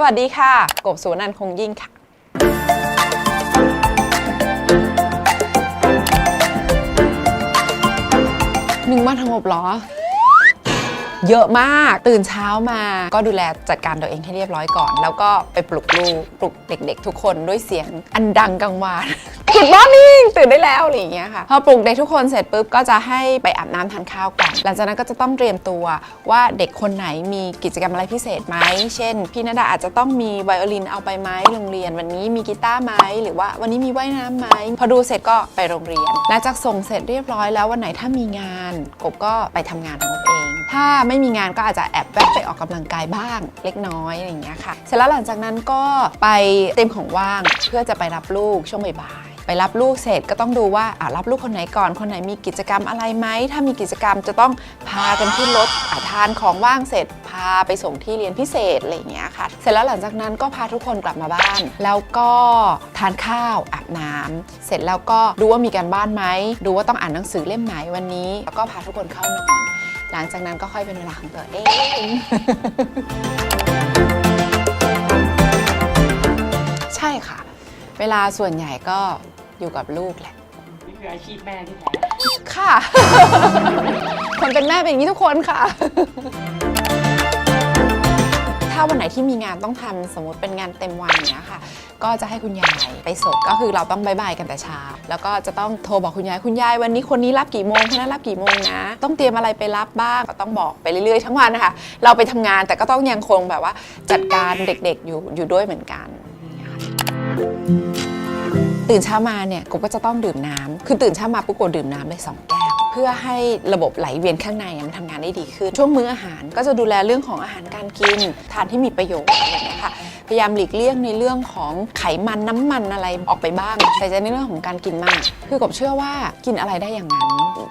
สวัสดีค่ะ กบสุวนันคงยิ่งค่ะ หนึ่งวันทั้งหมดเหรอ เยอะมาก ตื่นเช้ามาก็ดูแลจัดการตัวเองให้เรียบร้อยก่อน แล้วก็ไปปลุกลูกปลุกเด็ก ๆ ทุกคนด้วยเสียงอันดังกังวาน Good morning ตื่นได้แล้วอะไรอย่างเงี้ยค่ะพอปลุกเด็กทุกคนเสร็จปุ๊บก็จะให้ไปอาบน้ำทานข้าวกันหลังจากนั้นก็จะต้องเตรียมตัวว่าเด็กคนไหนมีกิจกรรมอะไรพิเศษไหมเช่น พี่นดาอาจจะต้องมีไวโอลินเอาไปไหมโรงเรียน วันนี้มีกีตาร์ไหมหรือว่าวันนี้มีว่ายน้ำไหมพอดูเสร็จก็ไปโรงเรียนหลังจากส่งเสร็จเรียบร้อยแล้ววันไหนถ้ามีงานกบก็ไปทำงานของกบเอง ถ้าไม่มีงานก็อาจจะแอบแวะไปออกกำลังกายบ้างเล็กน้อยอะไรอย่างเงี้ยค่ะ เสร็จแล้วหลังจากนั้นก็ไปเตรียมของว่างเพื่อจะไปรับลูกช่วงบ่ายไปรับลูกเสร็จก็ต้องดูว่าอ่ารับลูกคนไหนก่อน คนไหนมีกิจกรรมอะไรไหม ถ้ามีกิจกรรมจะต้องพากันขึ้นรถอาทานของว่างเสร็จ พาไปส่งที่เรียนพิเศษอะไรอย่างเงี้ยค่ะ เสร็จแล้วหลังจากนั้นก็พาทุกคนกลับมาบ้าน แล้วก็ทานข้าวอาบน้ำเสร็จแล้วก็ดูว่ามีการบ้านไหม ดูว่าต้องอ่านหนังสือเล่มไหนวันนี้ แล้วก็พาทุกคนเข้านอน หลังจากนั้นก็ค่อยเป็นเวลาของตัวเองใช่ค่ะ เวลาส่วนใหญ่ก็อยู่กับลูกแหละนี่คืออาชีพแม่ที่แท้ค่ะ คนเป็นแม่เป็นอย่างนี้ทุกคนค่ะ ถ้าวันไหนที่มีงานต้องทำสมมติเป็นงานเต็มวันเนี้ยค่ะ ก็จะให้คุณยายไปส่งก็คือเราต้องบายบายกันแต่เช้า แล้วก็จะต้องโทรบอกคุณยายคุณยายวันนี้คนนี้รับกี่โมงคนนั้นรับกี่โมงนะ ต้องเตรียมอะไรไปรับบ้างก็ต้องบอกไปเรื่อยๆทั้งวันนะคะเราไปทำงานแต่ก็ต้องยังคงแบบว่าจัดการเด็กๆอยู่อยู่ด้วยเหมือนกันตื่นเช้ามาเนี่ยกบก็จะต้องดื่มน้ำคือตื่นเช้ามาปุ๊บกบดื่มน้ำเลยสองแก้ว เพื่อให้ระบบไหลเวียนข้างในมันทำงานได้ดีขึ้น ช่วงมื้ออาหารก็จะดูแลเรื่องของอาหารการกิน ทานที่มีประโยชน์อะไรอย่างเงี้ยค่ะพยายามหลีกเลี่ยงในเรื่องของไขมันน้ำมันอะไรออกไปบ้างใส่ใจในเรื่องของการกินมาก คือกบเชื่อว่ากินอะไรได้อย่างนั้น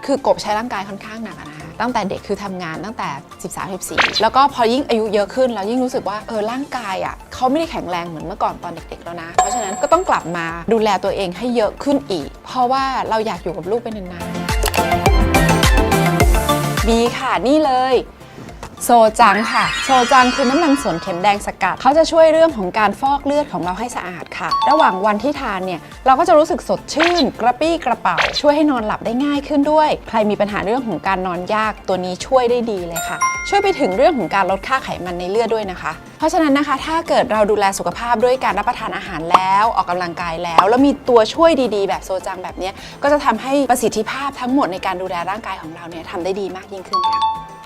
คือกบใช้ร่างกายค่อนข้างหนักนะคะตั้งแต่เด็กคือทำงานตั้งแต่ 13 14 แล้วก็พอยิ่งอายุเยอะขึ้นเรายิ่งรู้สึกว่าเออร่างกายอะเขาไม่ได้แข็งแรงเหมือนเมื่อก่อนตอนเด็กๆแล้วนะ เพราะฉะนั้นก็ต้องกลับมาดูแลตัวเองให้เยอะขึ้นอีก เพราะว่าเราอยากอยู่กับลูกไปนาน นี่เลย โซจังค่ะ โซจังคือน้ำมันสวนเข็มแดงสกัด เขาจะช่วยเรื่องของการฟอกเลือดของเราให้สะอาดค่ะ ระหว่างวันที่ทานเนี่ย เราก็จะรู้สึกสดชื่น กระปี้กระเป๋า ช่วยให้นอนหลับได้ง่ายขึ้นด้วย ใครมีปัญหาเรื่องของการนอนยากตัวนี้ช่วยได้ดีเลยค่ะ ช่วยไปถึงเรื่องของการลดค่าไขมันในเลือดด้วยนะคะ เพราะฉะนั้นนะคะ ถ้าเกิดเราดูแลสุขภาพด้วยการรับประทานอาหารแล้วออกกำลังกายแล้ว แล้วมีตัวช่วยดีๆ แบบโซจังแบบนี้ก็จะทำให้ประสิทธิภาพทั้งหมดในการดูแลร่างกายของเราเนี่ยทำได้ดีมากยิ่งขึ้นค่ะ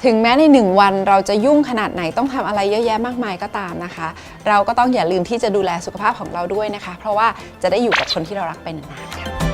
ถึงแม้ในหนึ่งวันเราจะยุ่งขนาดไหนต้องทำอะไรเยอะแยะมากมายก็ตามนะคะ เราก็ต้องอย่าลืมที่จะดูแลสุขภาพของเราด้วยนะคะ เพราะว่าจะได้อยู่กับคนที่เรารักไปนานๆค่ะ